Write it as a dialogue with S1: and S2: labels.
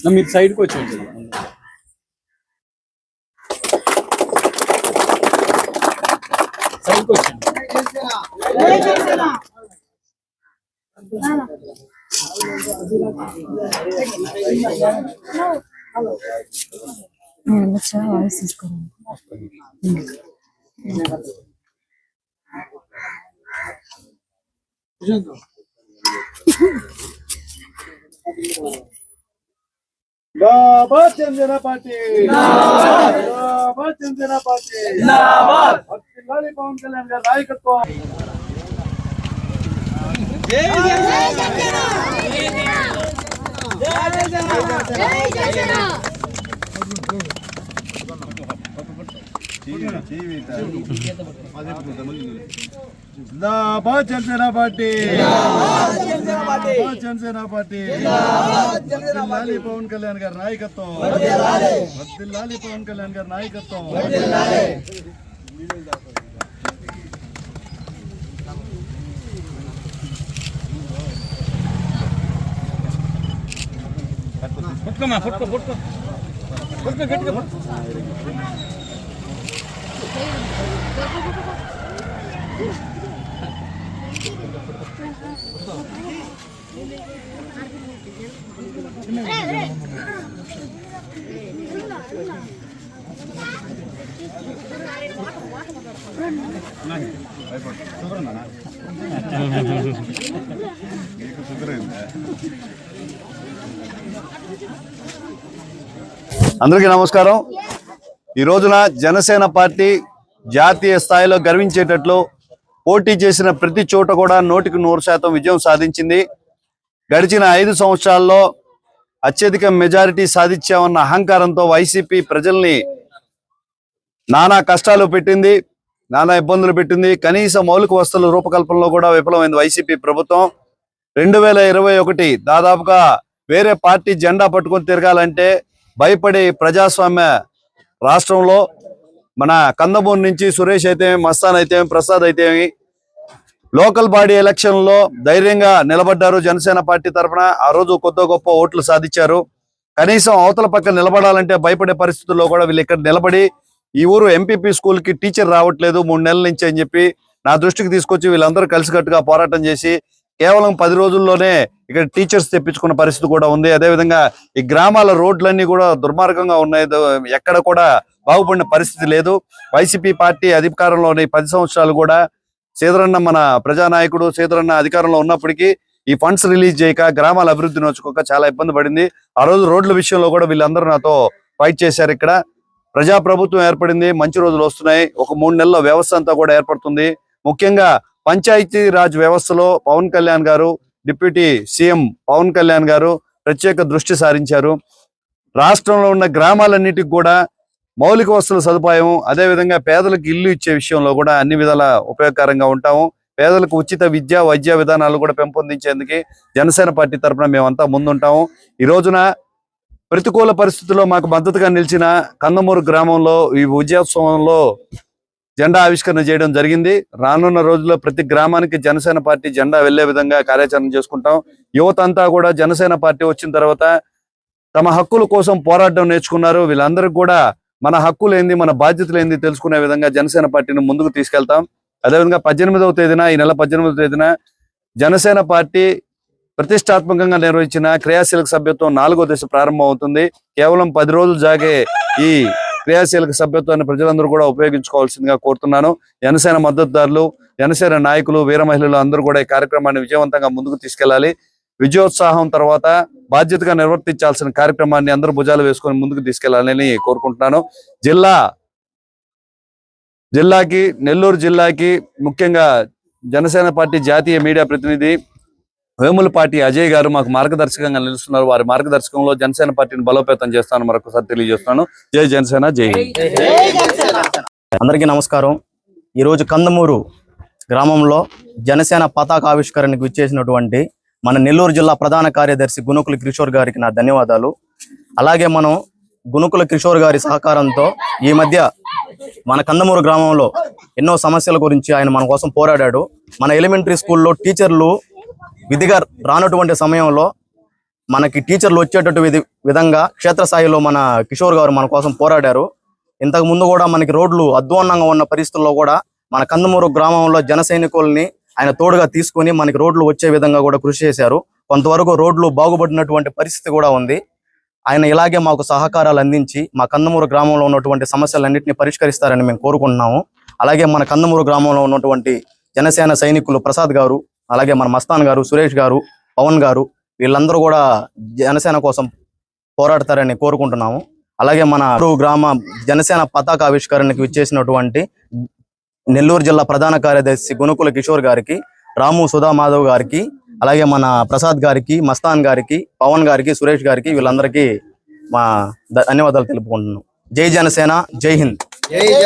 S1: జై
S2: మీరు సైడ్కి వచ్చి సైడ్కి వచ్చి
S3: నేను వచ్చా వాయిస్ తీసుకోండి
S4: जिंदाबाद जनसेना पार्टी जिंदाबाद जनसेना पार्टी जिंदाबाद వర్ధిల్లాలి పవన్ కళ్యాణ్ గారి నాయకత్వం जिंदाबाद जनसेना पार्टी। जनसेना पार्टी। लाली पवन कल्याण गार नायकत्व।
S2: लाली पवन कल्याण गार नायकत्व। फुटको
S4: అందరికీ నమస్కారం. ఈ రోజున జనసేన పార్టీ జాతీయ స్థాయిలో గర్వించేటట్లు పోటీ చేసిన ప్రతి చోట కూడా నూటికి నూరు శాతం విజయం సాధించింది. గడిచిన ఐదు సంవత్సరాల్లో అత్యధిక మెజారిటీ సాధించామన్న అహంకారంతో వైసీపీ ప్రజల్ని నానా కష్టాలు పెట్టింది నానా ఇబ్బందులు పెట్టింది. కనీస మౌలిక వస్తువుల రూపకల్పనలో కూడా విఫలమైంది వైసీపీ ప్రభుత్వం. రెండు వేల ఇరవై ఒకటి దాదాపుగా వేరే పార్టీ జెండా పట్టుకొని తిరగాలంటే భయపడే ప్రజాస్వామ్య రాష్ట్రంలో మన కందమూరు నుంచి సురేష్ అయితే మస్తాన్ అయితే ప్రసాద్ అయితే లోకల్ బాడీ ఎలక్షన్లో ధైర్యంగా నిలబడ్డారు జనసేన పార్టీ తరఫున. ఆ రోజు కొత్త గొప్ప ఓట్లు సాధించారు. కనీసం అవతల పక్క నిలబడాలంటే భయపడే పరిస్థితుల్లో కూడా వీళ్ళు ఇక్కడ నిలబడి ఈ ఊరు ఎంపీపీ స్కూల్కి టీచర్ రావట్లేదు మూడు నెలల నుంచి అని చెప్పి నా దృష్టికి తీసుకొచ్చి వీళ్ళందరూ కలిసికట్టుగా పోరాటం చేసి కేవలం పది రోజుల్లోనే ఇక్కడ టీచర్స్ తెప్పించుకున్న పరిస్థితి కూడా ఉంది. అదేవిధంగా ఈ గ్రామాల రోడ్లన్నీ కూడా దుర్మార్గంగా ఉన్నాయి. ఎక్కడ కూడా బాగుపడిన పరిస్థితి లేదు. వైసీపీ పార్టీ అధికారంలోని పది సంవత్సరాలు కూడా సీదరన్న మన ప్రజానాయకుడు సీదరన్న అధికారంలో ఉన్నప్పటికీ ఈ ఫండ్స్ రిలీజ్ చేయక గ్రామాల అభివృద్ధి నోచుకోక చాలా ఇబ్బంది పడింది. ఆ రోజు రోడ్ల విషయంలో కూడా వీళ్ళందరూ నాతో ఫైట్ చేశారు ఇక్కడ. ప్రజా ప్రభుత్వం ఏర్పడింది మంచి రోజులు వస్తున్నాయి. ఒక మూడు నెలల వ్యవస్థ అంతా కూడా ఏర్పడుతుంది. ముఖ్యంగా పంచాయతీ రాజ్ వ్యవస్థలో పవన్ కళ్యాణ్ గారు డిప్యూటీ సీఎం పవన్ కళ్యాణ్ గారు ప్రత్యేక దృష్టి సారించారు. రాష్ట్రంలో ఉన్న గ్రామాలన్నిటికి కూడా మౌలిక వసతుల సదుపాయం అదేవిధంగా పేదలకు ఇల్లు ఇచ్చే విషయంలో కూడా అన్ని విధాల ఉపయోగకరంగా ఉంటాము. పేదలకు ఉచిత విద్య వైద్య విధానాలు కూడా పెంపొందించేందుకు జనసేన పార్టీ తరఫున మేమంతా ముందుంటాము. ఈ రోజున ప్రతికూల పరిస్థితుల్లో మాకు మద్దతుగా నిలిచిన కందమూరు గ్రామంలో ఈ విజయోత్సవంలో జెండా ఆవిష్కరణ చేయడం జరిగింది. రానున్న రోజుల్లో ప్రతి గ్రామానికి జనసేన పార్టీ జెండా వెళ్ళే విధంగా కార్యాచరణ చేసుకుంటాం. యువత అంతా కూడా జనసేన పార్టీ వచ్చిన తర్వాత తమ హక్కుల కోసం పోరాటం నేర్చుకున్నారు. వీళ్ళందరికీ కూడా మన హక్కులు ఏంది మన బాధ్యతలు ఏంది తెలుసుకునే విధంగా జనసేన పార్టీని ముందుకు తీసుకెళ్తాం. అదేవిధంగా పద్దెనిమిదవ తేదీన ఈ నెల పద్దెనిమిదవ తేదీన జనసేన పార్టీ ప్రతిష్టాత్మకంగా నిర్వహించిన క్రియాశీలక సభ్యత్వం నాలుగో దశ ప్రారంభం అవుతుంది కేవలం పది రోజులు జాగే ఈ క్రియాశీలక సభ్యత్వాన్ని ప్రజలందరూ కూడా ఉపయోగించుకోవాల్సిందిగా కోరుతున్నాను. జనసేన మద్దతుదారులు జనసేన నాయకులు వీర మహిళలు అందరూ కూడా ఈ కార్యక్రమాన్ని విజయవంతంగా ముందుకు తీసుకెళ్ళాలి విజయోత్సాహం తర్వాత బాధ్యతగా నిర్వర్తించాల్సిన కార్యక్రమాన్ని అందరూ భుజాలు వేసుకొని ముందుకు తీసుకెళ్ళాలని కోరుకుంటున్నాను. జిల్లా జిల్లాకి నెల్లూరు జిల్లాకి ముఖ్యంగా జనసేన పార్టీ జాతీయ మీడియా ప్రతినిధి వేములపాటి అజయ్ గారు మాకు మార్గదర్శకంగా నిలుస్తున్నారు. వారి మార్గదర్శకంలో జనసేన పార్టీని బలోపేతం చేస్తాను మరొకసారి తెలియజేస్తున్నాను. జై జనసేన జై
S5: అందరికీ నమస్కారం. ఈరోజు కందమూరు గ్రామంలో జనసేన పతాక ఆవిష్కరణకు ఇచ్చేసినటువంటి మన నెల్లూరు జిల్లా ప్రధాన కార్యదర్శి గునుకుల కిషోర్ గారికి నా ధన్యవాదాలు. అలాగే మనం గునుకుల కిషోర్ గారి సహకారంతో ఈ మధ్య మన కందమూరు గ్రామంలో ఎన్నో సమస్యల గురించి ఆయన మన కోసం పోరాడాడు. మన ఎలిమెంటరీ స్కూల్లో టీచర్లు విధిగా రానటువంటి సమయంలో మనకి టీచర్లు వచ్చేటట్టు విధి విధంగా క్షేత్రస్థాయిలో మన కిషోర్ గారు మన కోసం పోరాడారు. ఇంతకు ముందు కూడా మనకి రోడ్లు అధ్వాన్నంగా ఉన్న పరిస్థితుల్లో కూడా మన కందమూరు గ్రామంలో జన సైనికుల్ని ఆయన తోడుగా తీసుకుని మనకి రోడ్లు వచ్చే విధంగా కూడా కృషి చేశారు. కొంతవరకు రోడ్లు బాగుపడినటువంటి పరిస్థితి కూడా ఉంది. ఆయన ఇలాగే మాకు సహకారాలు అందించి మా కందమూరు గ్రామంలో ఉన్నటువంటి సమస్యలన్నింటినీ పరిష్కరిస్తారని మేము కోరుకుంటున్నాము. అలాగే మన కందమూరు గ్రామంలో ఉన్నటువంటి జనసేన సైనికులు ప్రసాద్ గారు అలాగే మన మస్తాన్ గారు సురేష్ గారు పవన్ గారు వీళ్ళందరూ కూడా జనసేన కోసం పోరాడతారని కోరుకుంటున్నాము. అలాగే మన గ్రామ జనసేన పతాక ఆవిష్కరణకు ఇచ్చేసినటువంటి నెల్లూరు జిల్లా ప్రధాన కార్యదర్శి గునుకుల కిషోర్ గారికి రాము సుధా మాధవ్ గారికి అలాగే మన ప్రసాద్ గారికి మస్తాన్ గారికి పవన్ గారికి సురేష్ గారికి వీళ్ళందరికీ మా ధన్యవాదాలు తెలుపుకుంటున్నాం. జై జనసేన జై హింద్.